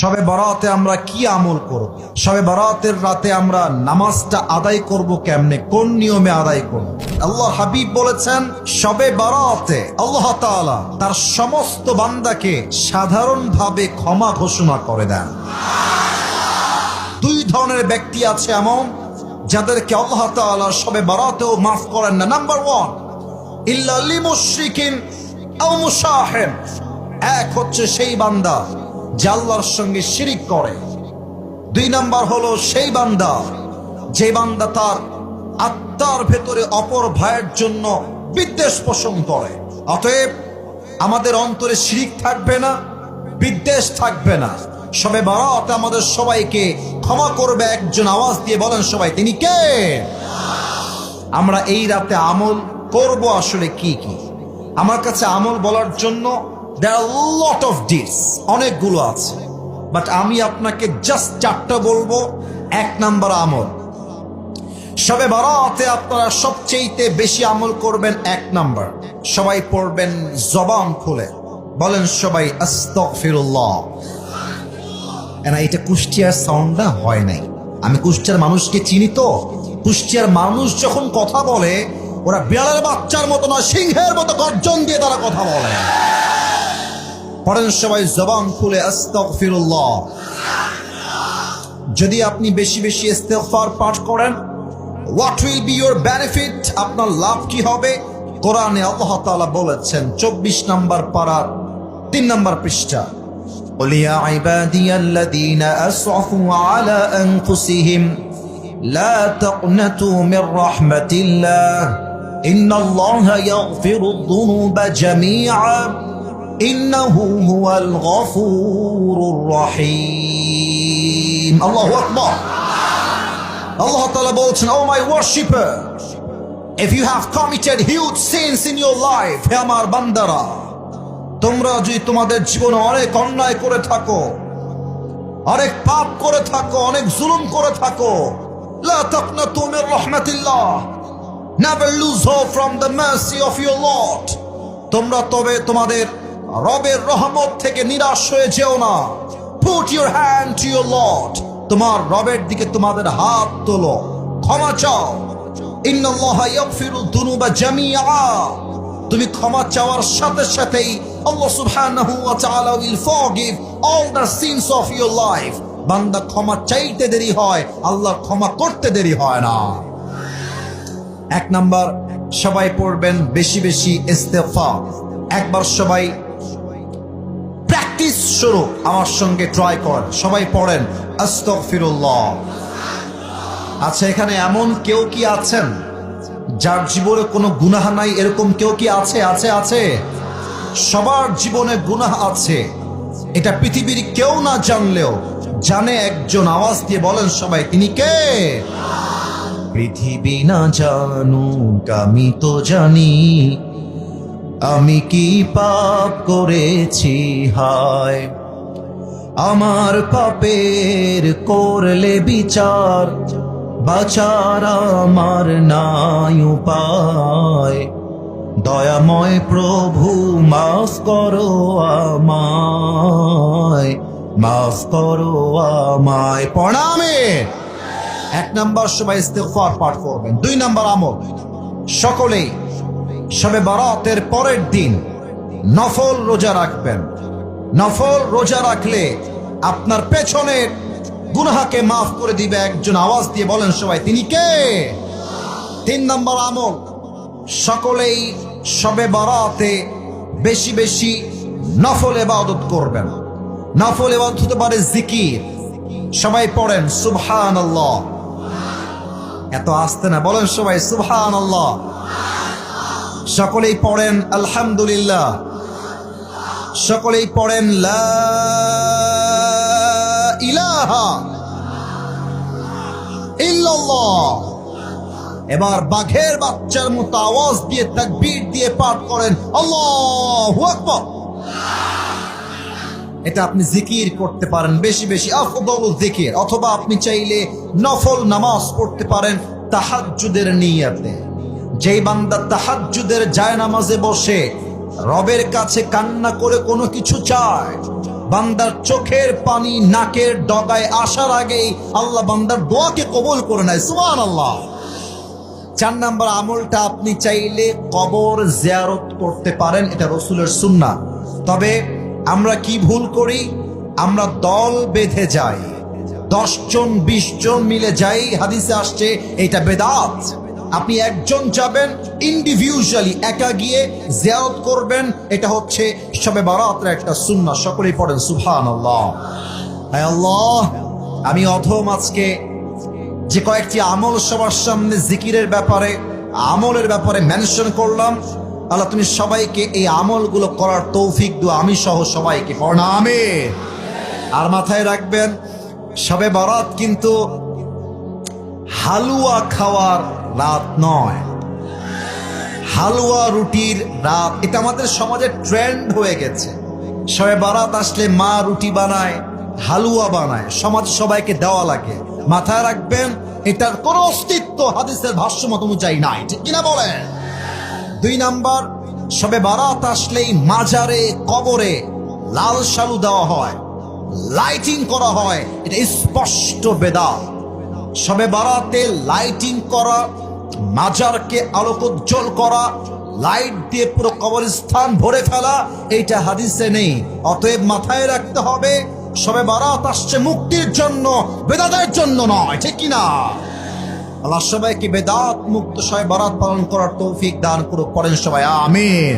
সবে বরাতে আমরা কি আমল করব? সবে বরাতের রাতে আমরা নামাজটা আদায় করব কেমনে? কোন নিয়মে আদায় করব? আল্লাহ হাবিব বলেছেন, সবে বরাতে আল্লাহ তাআলা তার সমস্ত বান্দাকে সাধারণভাবে ক্ষমা ঘোষণা করে দেন। দুই ধরনের ব্যক্তি আছে এমন, যাদেরকে আল্লাহ তাআলা সবে বারাতেও মাফ করেন না। নাম্বার ওয়ান, ইল্লা লিমুশরিকিন এক হচ্ছে সেই বান্দা যে আল্লাহর সঙ্গে শিরিক করে। দুই নাম্বার হলো সেই বান্দা, যে বান্দা তার আত্মার ভেতরে অপর ভাইয়ের জন্য বিদ্বেষ পোষণ করে। অতএব আমাদের অন্তরে শিরিক থাকবে না, বিদ্বেষ থাকবে না। সবে বারাত আমাদের সবাইকে ক্ষমা করবে, একজন আওয়াজ দিয়ে বলেন সবাই, তিনি কে? আমরা এই রাতে আমল করব আসলে কি কি? আমার কাছে আমল বলার জন্য লট অফ ডিটস অনেকগুলো আছে। বাট আমি আপনাকে জাস্ট চারটা বলব। এক নাম্বার আমল। সবে বারাতে আপনারা সবচেয়েতে বেশি আমল করবেন এক নাম্বার। সবাই পড়বেন জবান খুলে। বলেন সবাই, আস্তাগফিরুল্লাহ। না এটা কুষ্টিয়ার সাউন্ডটা হয় নাই। আমি কুষ্টিয়ার মানুষকে চিনি তো। কুষ্টিয়ার মানুষ যখন কথা বলে, ওরা বিড়ালের বাচ্চার মতো না সিংহের মতো গর্জন দিয়ে তারা কথা বলে। পড়েন সবাই জবান খুলে আস্তাগফিরুল্লাহ যদি আপনি বেশি বেশি ইস্তেগফার পাঠ করেন what will be your benefit আপনার লাভ কি হবে কোরআনে আল্লাহ তাআলা বলেছেন চব্বিশ নম্বর পারার তিন নম্বর পৃষ্ঠা قل يا عبادي الذين أسرفوا على أنفسهم لا تقنطوا من رحمة الله إن الله يغفر الذنوب جميعا إنه هو الغفور الرحيم الله أكبر الله تعالى বলছেন Oh my worshipper If you have committed huge sins in your life, হে আমার বান্দারা তোমরা যদি তোমাদের জীবনে অনেক অন্যায় করে থাকো অনেক পাপ করে থাকো অনেক জুলুম করে থাকো Never lose from the mercy of your Lord. তোমরা তবে তোমাদের রবের রহমত থেকে নিরাশ হয়ে যেও না। Put your hand to your lord তোমার রবের দিকে তোমাদের হাত তোলো। ক্ষমা চাও। তুমি ক্ষমা চাওয়ার সাথে সাথেই of your life বান্দা ক্ষমা দেরি হয় ক্ষমা করতে দেরি হয় না। এক নাম্বার, সবাই পড়বেন বেশি বেশি ইস্তেগফার। একবার সবাই প্র্যাকটিস শুরু আমার সঙ্গে ট্রাই করেন সবাই পড়েন, আস্তাগফিরুল্লাহ। আচ্ছা এখানে এমন কেউ কি আছেন? যার জীবনে কোনো গুনাহ নাই, এরকম কেউ কি আছে? আছে আছে? সবার জীবনে গুনাহ আছে। এটা পৃথিবীর কেউ না জানলেও জানে একজন আওয়াজ দিয়ে বলেন সবাই, তিনি কে? পৃথিবী না জানুক, আমি তো জানি। আমি কি পাপ করেছি, হায়? আমার পাপের করলে বিচার, বাচার আমার নাই উপায়। দয়াময় প্রভু, মাফ করো আমায়, মাফ করো আমায়। প্রণামে এক নাম্বার সবাই ইস্তেগফার পাঠ করবেন। দুই নাম্বার আমল। সকলেই সবে বারাতের পরের দিন নফল রোজা রাখবেন। নফল রোজা রাখলে আপনার পেছনের গুনাহাকে মাফ করে দিবে একজন আওয়াজ দিয়ে বলেন সবাই, তিনি কে? তিন নম্বর আমল, সকলেই সবে বারাতে বেশি বেশি নফল এবাদত করবেন। নফল এবাদত হতে পারে জিকির। সবাই পড়েন সুবহান এত আসতে না, বলেন সবাই সুবহান আল্লাহ সকলেই পড়েন, আলহামদুলিল্লাহ। সকলেই পড়েন, লা ইলাহা এবার বাঘের বাচ্চার মতো আওয়াজ দিয়ে, তাকবীর দিয়ে পাঠ করেন, আল্লাহু এটা আপনি জিকির করতে পারেন, বেশি বেশি আফদল জিকির, অথবা আপনি চাইলে নফল নামাজ পড়তে পারেন, তাহাজ্জুদের নিয়াতে। যেই বান্দা তাহাজ্জুদের যায় নামাজে বসে, রবের কাছে কান্না করে কোনো কিছু চায়, বান্দার চোখের পানি নাকের ডগায় আসার আগেই আল্লাহ বান্দার দোয়াকে কবুল করে নেয়। সুমান আল্লাহ চার নাম্বার আমলটা আপনি চাইলে কবর জিয়ারত করতে পারেন, এটা রসুলের সুন্না তবে আমরা কি ভুল করি? আমরা দল বেঁধে যাই। দশ জন বিশ জন মিলে যাই, হাদিসে আসছে, এটা বেদাত। আপনি একজন যাবেন ইন্ডিভিজুয়ালি একা গিয়ে জিয়ারত করবেন, এটা হচ্ছে সবে বারাতের একটা সুন্না সকলেই পড়েন সুবহান আল্লাহ আল্লাহ, আমি অধম আজকে যে কয়েকটি আমল সবার সামনে জিকিরের ব্যাপারে, আমলের ব্যাপারে মেনশন করলাম। আল্লাহ, তুমি সবাইকে এই আমলগুলো করার তৌফিক দু আমি সহ সবাইকে প্রণামে আর মাথায় রাখবেন, সবে বারাত কিন্তু হালুয়া খাওয়ার রাত নয়। হালুয়া রুটির রাত, এটা আমাদের সমাজে ট্রেন্ড হয়ে গেছে। সবে বারাত আসলে মা রুটি বানায়, হালুয়া বানায়, সমাজ সবাইকে দেওয়া লাগে। মাথায় রাখবেন, এটার কোনো অস্তিত্ব হাদিসের ভাষ্য মত অনুযায়ী নাই, ঠিক কিনা বলেন? দুই নাম্বার, সবে বারাত আসলেই মাজারে, কবরে লাল শালু দেওয়া হয় লাইটিং করা হয়, এটা স্পষ্ট বেদা সবে বারাতে লাইটিং করা, মাজারকে আলোকোজ্জ্বল করা লাইট দিয়ে পুরো কবরস্থান ভরে ফেলা, এইটা হাদিসে নেই। অতএব মাথায় রাখতে হবে, সবে বারাত আসছে মুক্তির জন্য, বেদাতের জন্য নয়, ঠিক কিনা? আল্লাহ সবাইকে বেদাত মুক্ত সবাই বারাত পালন করার তৌফিক দান করুক, পড়েন সবাই, আমিন।